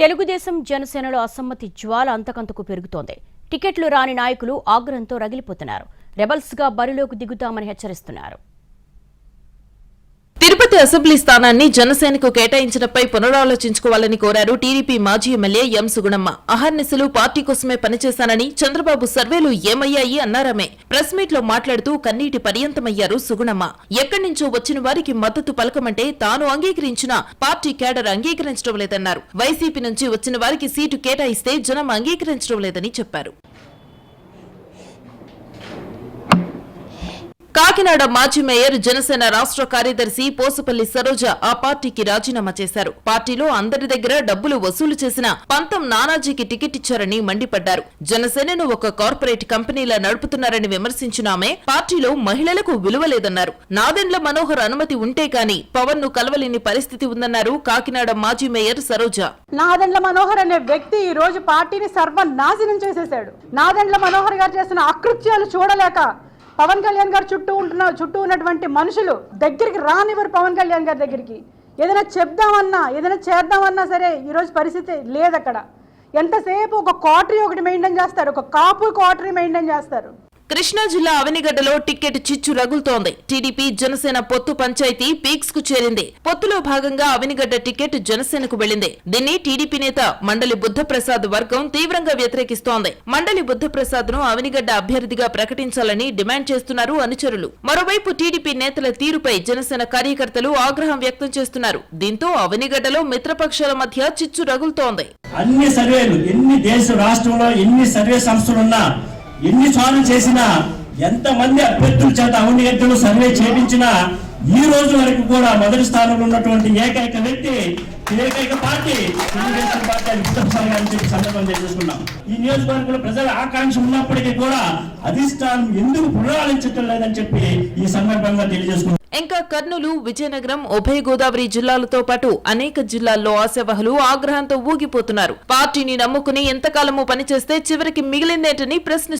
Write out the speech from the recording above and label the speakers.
Speaker 1: తెలుగుదేశం జనసేనలో అసమ్మతి జ్వాల అంతకంతకు పెరుగుతోంది. టికెట్లు రాని నాయకులు ఆగ్రహంతో రగిలిపోతున్నారు. రెబల్స్గా బరిలోకి దిగుతామని హెచ్చరిస్తున్నారు.
Speaker 2: తిరుపతి అసెంబ్లీ స్థానాన్ని జనసేనకు కేటాయించడంపై పునరాలోచించుకోవాలని కోరారు టీడీపీ మాజీ ఎమ్మెల్యే ఎం సుగుణమ్మ. అహర్నిశలు పార్టీ కోసమే పనిచేశానని చంద్రబాబు సర్వేలు ఏమయ్యాయి అన్నారమే. ప్రెస్ మీట్లో మాట్లాడుతూ కన్నీటి పర్యంతమయ్యారు సుగుణమ్మ. ఎక్కడి నుంచో వచ్చిన వారికి మద్దతు పలకమంటే తాను అంగీకరించిన పార్టీ కేడర్ అంగీకరించడం లేదన్నారు. వైసీపీ నుంచి వచ్చిన వారికి సీటు కేటాయిస్తే జనం అంగీకరించడం లేదని చెప్పారు. కాకినాడ మాజీ మేయర్ జనసేన రాష్ట్ర కార్యదర్శి పోసపల్లి సరోజ ఆ పార్టీకి రాజీనామా చేశారు. పార్టీలో అందరి దగ్గర డబ్బులు వసూలు చేసిన పంతం నానాజీకి టికెట్ ఇచ్చారని మండిపడ్డారు. జనసేనను ఒక కార్పొరేట్ కంపెనీలా నడుపుతున్నారని విమర్శించిన ఆమె పార్టీలో మహిళలకు విలువ లేదన్నారు. నాదెండ్ల మనోహర్ అనుమతి ఉంటే కాని పవన్ను కలవలేని పరిస్థితి ఉందన్నారు కాకినాడ మాజీ మేయర్ సరోజ.
Speaker 3: నాదెండ్ల మనోహర్ అనే వ్యక్తి ఈ రోజు పార్టీని సర్వనాశనం చేసేసాడు నాదెండ్ల మనోహర్ గారు చేసిన అకృత్యాలు చూడలేక పవన్ కళ్యాణ్ గారు చుట్టూ ఉంటున్న చుట్టూ ఉన్నటువంటి మనుషులు దగ్గరికి రానివ్వరు పవన్ కళ్యాణ్ గారి దగ్గరికి. ఏదైనా చెప్దామన్నా ఏదైనా చేద్దామన్నా సరే ఈరోజు పరిస్థితి లేదు అక్కడ ఎంతసేపు ఒక క్వార్టరీ ఒకటి మెయింటైన్ చేస్తారు ఒక కాపు క్వార్టరీ మెయింటైన్ చేస్తారు.
Speaker 2: కృష్ణా జిల్లా అవనిగడ్డలో టికెట్ చిచ్చు రగులుతోంది. టీడీపీ జనసేన పొత్తు పంచాయతీ పీక్స్కు చేరింది. పొత్తులో భాగంగా అవనిగడ్డ టికెట్ జనసేనకు వెళ్ళింది దీన్ని టీడీపీ నేత మండలి బుద్ధప్రసాద్ వర్గం తీవ్రంగా వ్యతిరేకిస్తోంది. మండలి బుద్ధప్రసాద్ను అవనిగడ్డ అభ్యర్థిగా ప్రకటించాలని డిమాండ్ చేస్తున్నారు అనుచరులు. మరోవైపు టీడీపీ నేతల తీరుపై జనసేన కార్యకర్తలు ఆగ్రహం వ్యక్తం చేస్తున్నారు. దీంతో అవనిగడ్డలో మిత్రపక్షాల మధ్య చిచ్చు రగులుతోంది.
Speaker 4: అన్ని సర్వేలు ఎన్ని దేశ రాష్ట్రంలో ఎన్ని సర్వే సంస్థలున్నా ఎన్నిసార్లు చేసినా ఎంతమంది అభ్యర్థుల చేత అవుని సర్వే చేయించినా ఈ రోజు వరకు కూడా మొదటి స్థానంలో ఉన్నటువంటి ఏకైక వ్యక్తి ఏకైక పార్టీ తెలుగుదేశం పార్టీ అని అని చెప్పి సందర్భం చేసుకున్నాం ఈ నియోజకవర్గంలో ప్రజల ఆకాంక్ష ఉన్నప్పటికీ కూడా అధిష్టానం ఎందుకు పునరాలించటం లేదని చెప్పి ఈ సందర్భంగా తెలియజేసుకున్నాం.
Speaker 2: ఇంకా కర్నూలు విజయనగరం ఉభయ గోదావరి జిల్లాలతో పాటు అనేక జిల్లాల్లో ఆశావహులు ఆగ్రహంతో ఊగిపోతున్నారు. పార్టీని నమ్ముకుని ఎంతకాలము పనిచేస్తే చివరికి మిగిలిందేంటని ప్రశ్న